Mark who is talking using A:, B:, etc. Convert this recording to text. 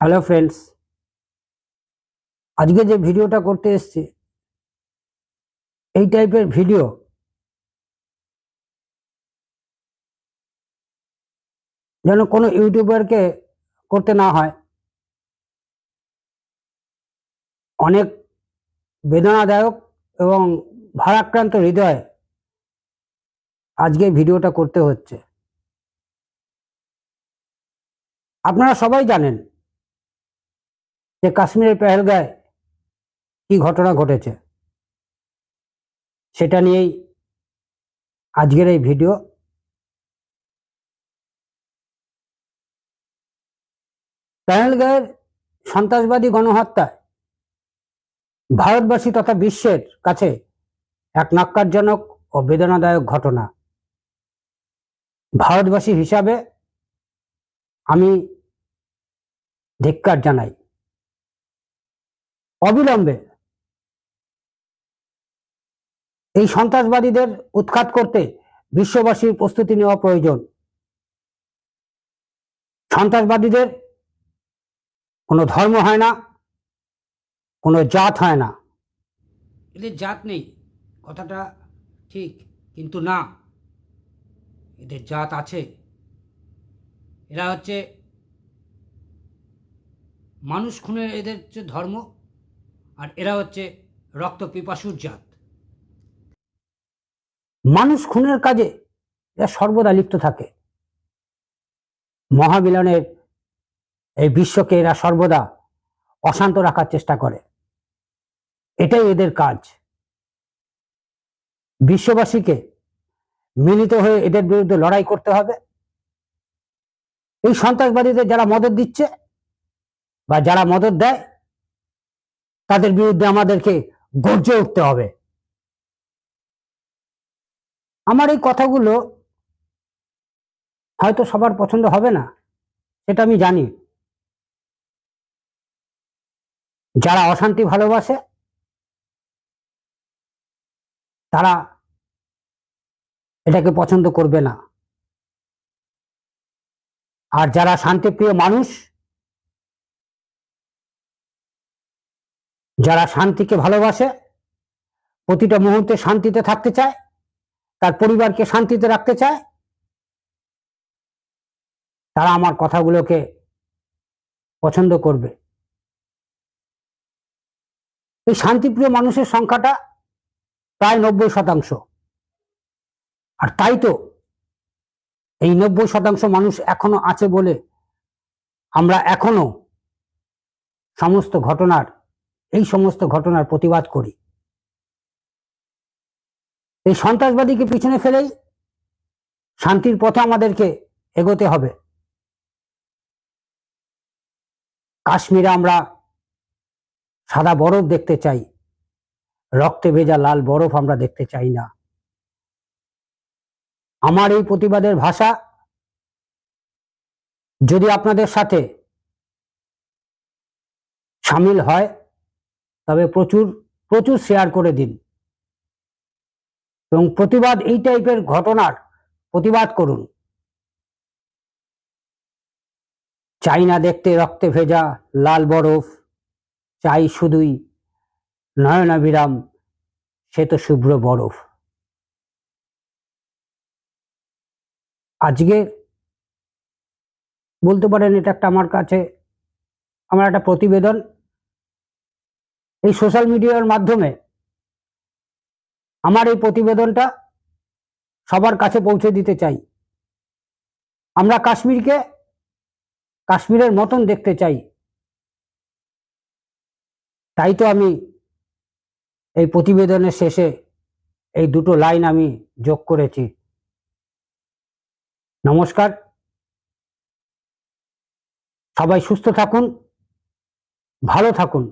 A: Hello friends আজকে যে ভিডিওটা করতে এসছি, এই টাইপের ভিডিও যেন কোনো ইউটিউবারকে করতে না হয়। অনেক বেদনাদায়ক এবং ভারাক্রান্ত হৃদয় আজকে ভিডিওটা করতে হচ্ছে। আপনারা সবাই জানেন যে কাশ্মীরের পেহেলগায় কি ঘটনা ঘটেছে, সেটা নিয়েই আজকের এই ভিডিও। পেহেলগাঁয়ের সন্ত্রাসবাদী গণহত্যায় ভারতবাসী তথা বিশ্বের কাছে এক নাক্কারজনক ও বেদনাদায়ক ঘটনা। ভারতবাসী হিসাবে আমি ধিক্কার জানাই। অবিলম্বে এই সন্ত্রাসবাদীদের উৎখাত করতে বিশ্ববাসীর প্রস্তুতি নেওয়া প্রয়োজন। সন্ত্রাসবাদীদের কোনো ধর্ম হয় না, কোনো জাত হয় না। এদের জাত নেই, কথাটা ঠিক, কিন্তু না, এদের জাত আছে। এরা হচ্ছে মানুষ খুনের, এদের যে ধর্ম। আর এরা হচ্ছে রক্ত পিপাসুর জাত। মানুষ খুনের কাজে এরা সর্বদা লিপ্ত থাকে। মহামিলনের এই বিশ্বকে এরা সর্বদা অশান্ত রাখার চেষ্টা করে। এটাই এদের কাজ। বিশ্ববাসীকে মিলিত হয়ে এদের বিরুদ্ধে লড়াই করতে হবে। এই সন্ত্রাসবাদীদের যারা মদত দিচ্ছে বা যারা মদত দেয় তাদের বিরুদ্ধে আমাদেরকে গর্জে উঠতে হবে। আমার এই কথাগুলো হয়তো সবার পছন্দ হবে না, সেটা আমি জানি। যারা অশান্তি ভালোবাসে, তারা এটাকে পছন্দ করবে না। আর যারা শান্তিপ্রিয় মানুষ যারা শান্তিকে ভালোবাসে, প্রতিটা মুহূর্তে শান্তিতে থাকতে চায়, তার পরিবারকে শান্তিতে রাখতে চায়, তারা আমার কথাগুলোকে পছন্দ করবে। এই শান্তিপ্রিয় মানুষের সংখ্যাটা প্রায় নব্বই শতাংশ। আর তাই তো এই নব্বই শতাংশ মানুষ এখনও আছে বলে আমরা এখনও সমস্ত ঘটনার এই সমস্ত ঘটনার প্রতিবাদ করি। এই সন্ত্রাসবাদীকে পিছনে ফেলেই শান্তির পথে আমাদেরকে এগোতে হবে। কাশ্মীরে আমরা সাদা বরফ দেখতে চাই, রক্তে ভেজা লাল বরফ আমরা দেখতে চাই না। আমার এই প্রতিবাদের ভাষা যদি আপনাদের সাথে সামিল হয় তবে প্রচুর প্রচুর শেয়ার করে দিন। এবং প্রতিবাদ এই টাইপের ঘটনার প্রতিবাদ করুন। চাই না দেখতে রক্তে ভেজা, লাল বরফ, চাই শুধুই নয়নাভিরাম, সে তো শুভ্র বরফ। আজকে বলতে পারেন এটা একটা আমার কাছে, আমার একটা প্রতিবেদন। এই সোশ্যাল মিডিয়ার মাধ্যমে আমার এই প্রতিবেদনটা সবার কাছে পৌঁছে দিতে চাই। আমরা কাশ্মীরকে কাশ্মীরের মতন দেখতে চাই। তাই তো আমি এই প্রতিবেদনের শেষে এই দুটো লাইন আমি যোগ করেছি। নমস্কার। সবাই সুস্থ থাকুন, ভালো থাকুন।